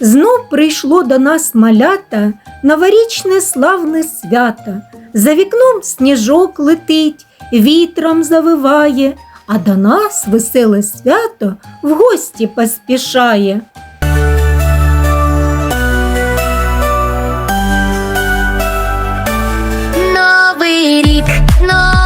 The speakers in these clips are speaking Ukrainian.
Знов прийшло до нас малята новорічне славне свято. За вікном сніжок летить, вітром завиває, а до нас веселе свято в гості поспішає. Новий рік, новий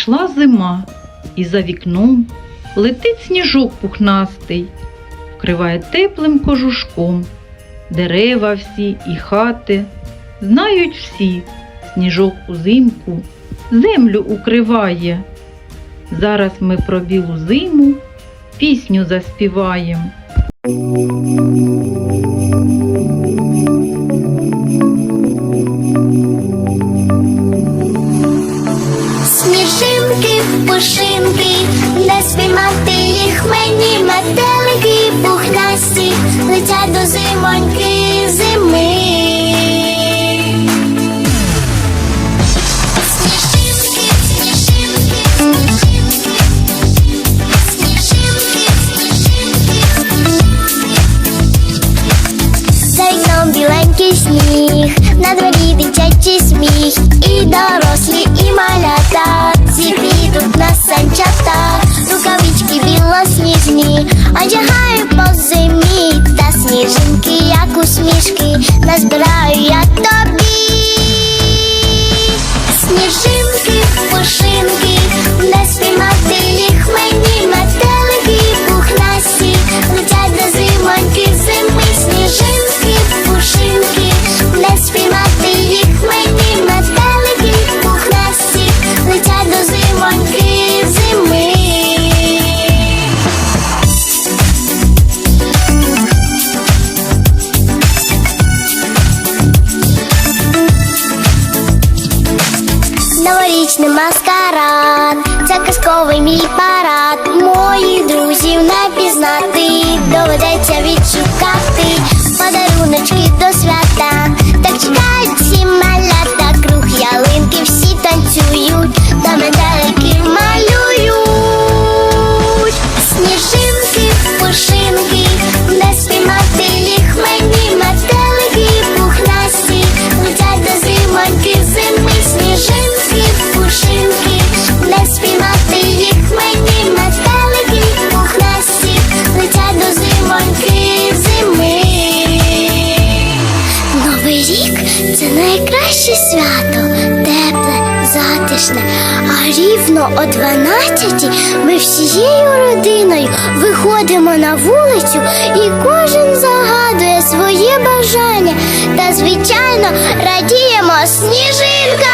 Прийшла зима, і за вікном летить сніжок пухнастий, вкриває теплим кожушком. Дерева всі і хати знають всі, сніжок узимку землю укриває. Зараз ми про білу зиму пісню заспіваєм. Сміх, і дорослі, і малята, всі підуть на санчата, рукавички білосніжні, одягаю по зимі, та сніжинки, як усмішки, назбираю я тобі. Сніжинки, пушинки, не спіймати не о 12 ми всією родиною виходимо на вулицю і кожен загадує своє бажання та, звичайно, радіємо сніжинкам.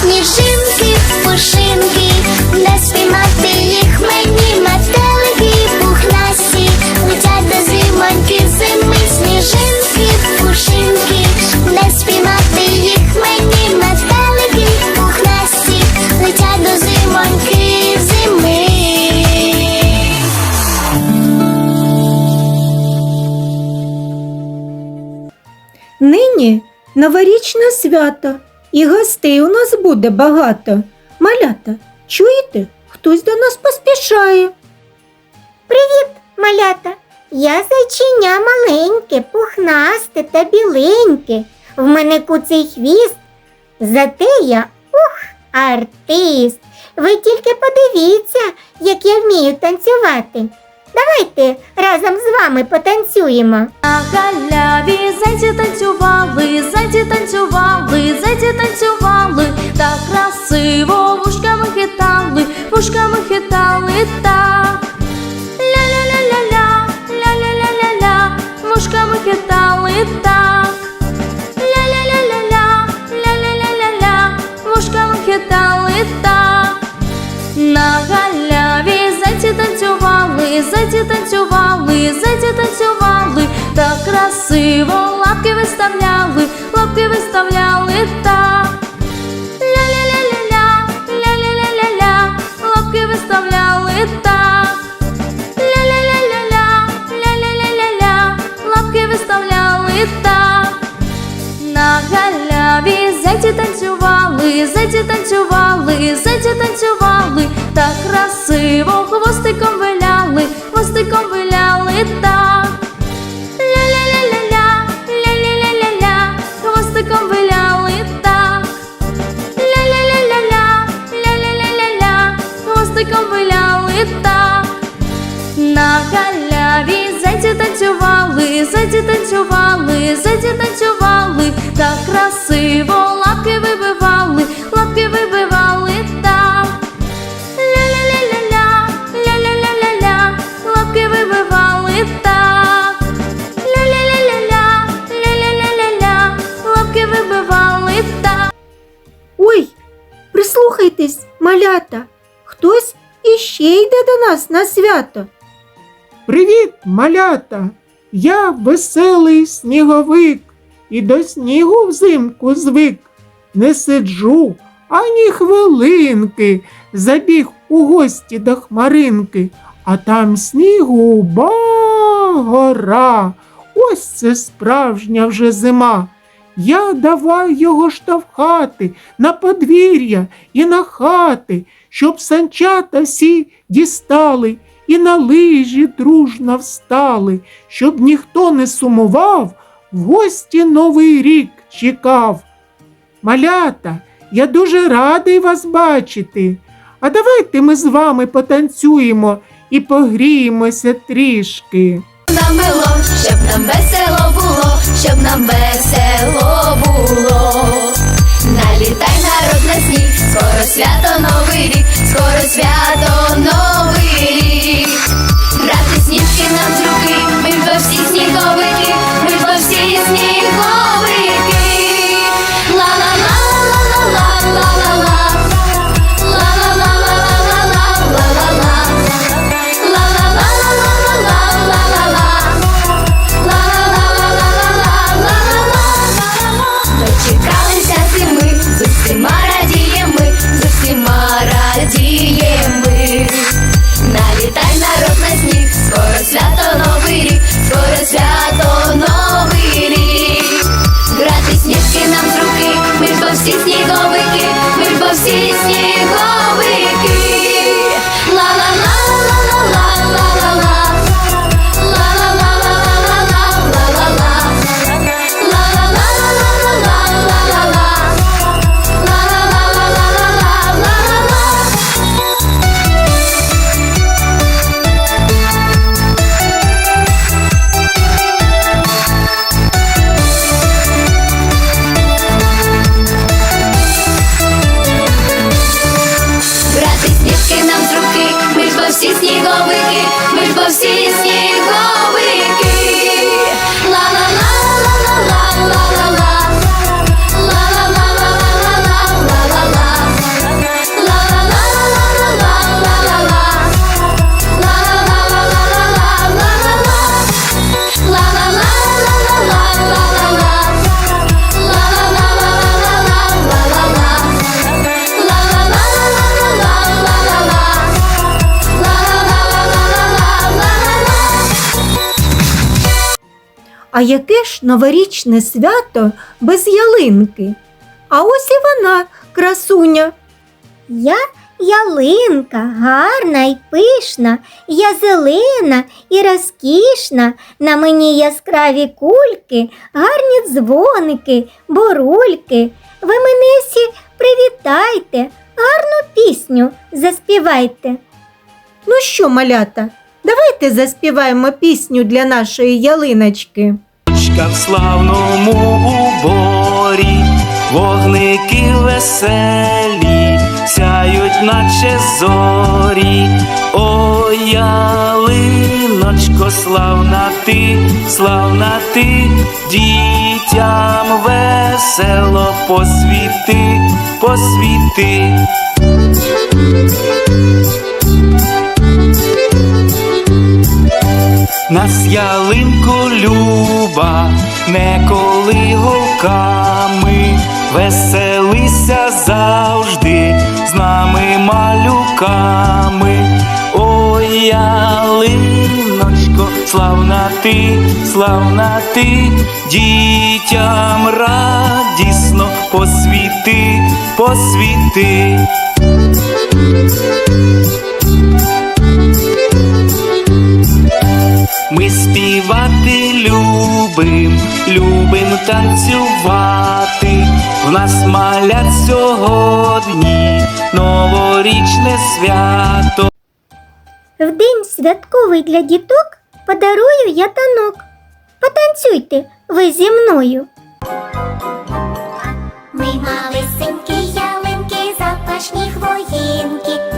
Сніжинки, пушинки, новорічне свято, і гостей у нас буде багато. Малята, чуєте? Хтось до нас поспішає. Привіт, малята! Я зайчиня маленьке, пухнасте та біленьке. В мене куций хвіст. Зате я ух, артист. Ви тільки подивіться, як я вмію танцювати. Давайте разом з вами потанцюємо. На галяві зайці танцювали, зайці танцювали, зайці танцювали, так красиво вушками хитали, вушками хитали красиво лапки виставляли, лапки виставляли так. Ля-ля-ля-ля-ля, ля-ля-ля-ля-ля, лапки виставляли так. Ля-ля-ля-ля-ля, ля-ля-ля-ля-ля, лапки виставляли так. На галяві зайці танцювали, зайці танцювали, зайці танцювали, так зайці танцювали, так красиво лапки вибивали, лапки вибивали так. Ля-ля-ля-ля-ля, ля-ля-ля-ля-ля, лапки вибивали так. Ля-ля-ля-ля-ля, ля-ля-ля-ля-ля, лапки вибивали так. Ой, прислухайтесь, малята, хтось іще йде до нас на свято. Привіт, малята! Я веселий сніговик і до снігу взимку звик. Не сиджу ані хвилинки, забіг у гості до хмаринки, а там снігу ба гора. Ось це справжня вже зима. Я давай його штовхати на подвір'я і на хати, щоб санчата всі дістали і на лижі дружно встали, щоб ніхто не сумував, в гості новий рік чекав. Малята, я дуже радий вас бачити. А давайте ми з вами потанцюємо і погріємося трішки. Нам мило, щоб нам весело було, щоб нам весело було. Налітай народ на сніг, скоро свято новий рік, скоро свято новий А яке ж новорічне свято без ялинки? А ось і вона, красуня. Я ялинка, гарна й пишна, я зелена і розкішна, на мені яскраві кульки, гарні дзвоники, борульки. Ви мене всі привітайте, гарну пісню заспівайте. Ну що, малята, давайте заспіваємо пісню для нашої ялиночки. Дочка в славному уборі, вогники веселі, сяють, наче зорі. О, ялиночко, славна ти, славна ти, дітям весело посвіти, посвіти. Нас ялинко люба, не коли голками, веселися завжди з нами малюками. Ой, ялиночко, славна ти, славна ти, дітям радісно посвіти, посвіти. Ми співати любим, любим танцювати. В нас малят сьогодні новорічне свято. В день святковий для діток подарую я танок. Потанцюйте ви зі мною. Ми малесенькі ялинки, запашні хвоїнки,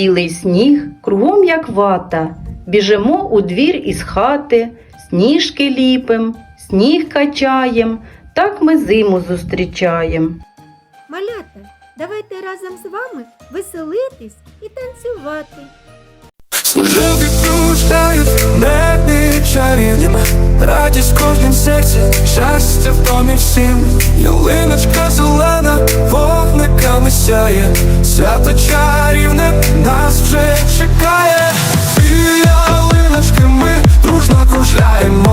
Білий сніг кругом як вата. Біжимо у двір із хати, сніжки ліпим, сніг качаєм, так ми зиму зустрічаєм. Малята, давайте разом з вами веселитись і танцювати. Сніжинки кружляють в небі чарівними Радість в кожнім серці, щастя в домі всім Ялиночка зелена, вогниками сяє Свято чарівне нас вже чекає. І ялиночки ми дружно кружляємо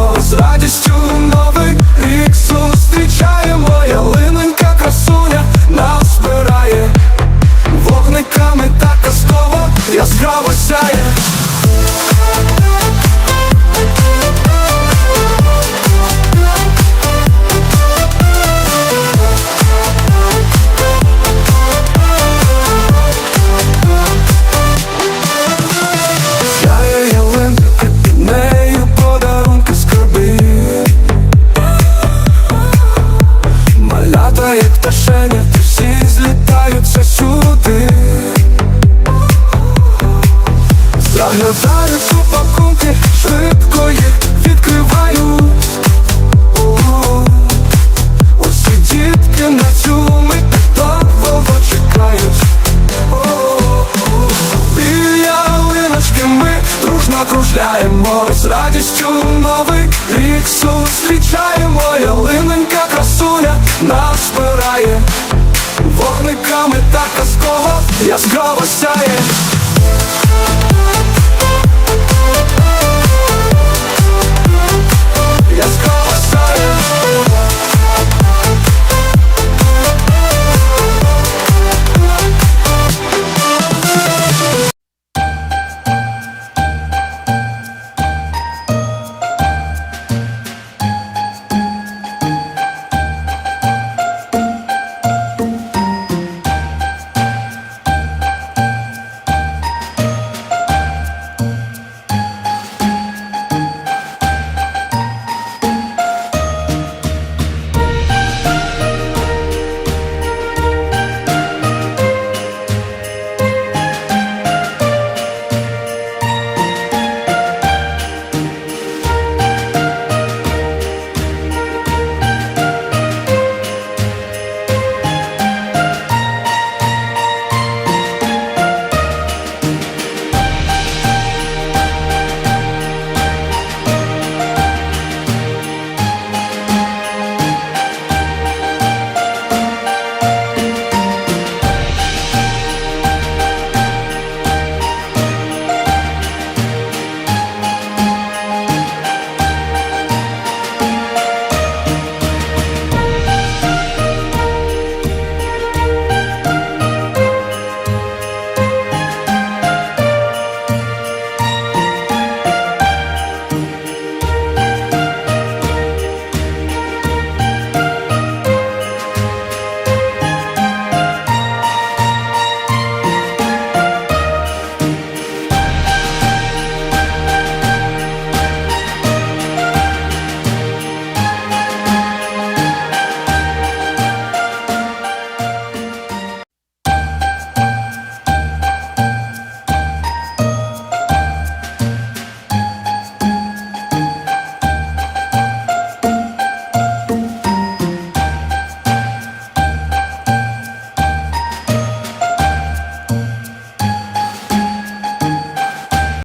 Гостю новик рік зустрічаємо, линенька красуня нас збирає вогниками та казково яскраво сяє. Яскраво